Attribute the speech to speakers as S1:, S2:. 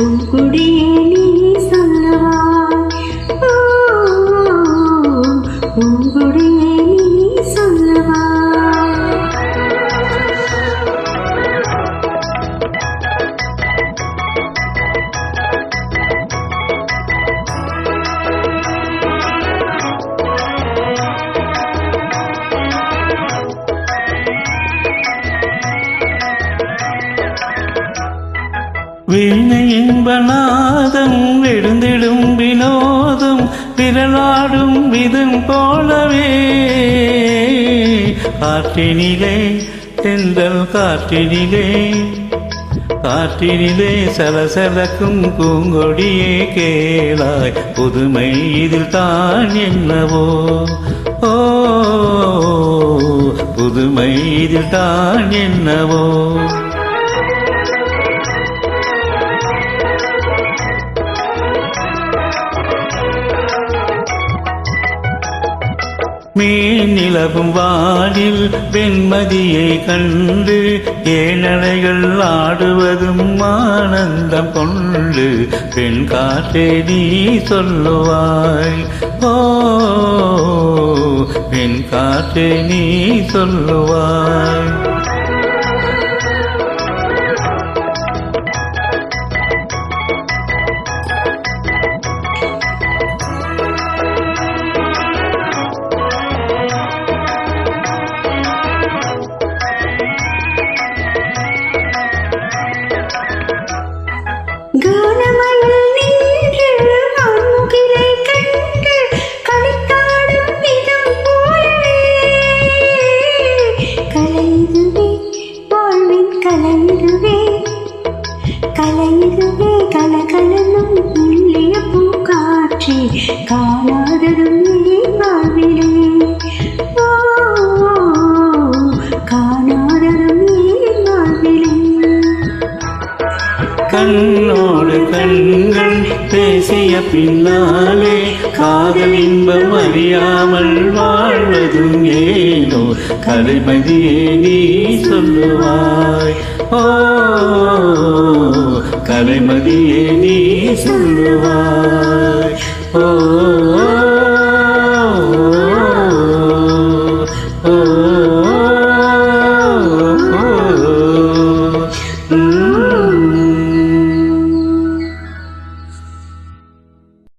S1: பூங்குடியே நீ சொல்லவாய்
S2: வீணை இன்பநாதம் விழுந்திடும் வினோதம் திரளாடும் விதம் போலவே. காற்றினிலே தென்றல் காற்றினிலே காற்றினிலே சலசலக்கும் பூங்கொடியே கேளாய். புதுமை இதில் தான் என்னவோ? ஓ புதுமை இதில் தான் என்னவோ? மீன் நிலவும் வானில் வெண்மதியை கண்டு ஏனலைகள் ஆடுவதும் ஆனந்தம் கொண்டு பெண் காற்றே நீ சொல்லுவாய். ஓ பெண் காற்றே நீ சொல்லுவாய்.
S1: கலையுதுவே கலகலனும் உள்ளிய பூங்காட்சி காணாததும் ஏன் வாழ்விலே ஓ காணாததும் வாழ்விலே
S2: கண்ணோடு கண்கள் பேசிய பின்னாலே காதல் இன்பம் அறியாமல் வாழ்வதும் ஏனோ? கலைமதியே நீ சொல்லுவாய். ஓ கலைமதியே நீ சொல்லுவாய். ஓ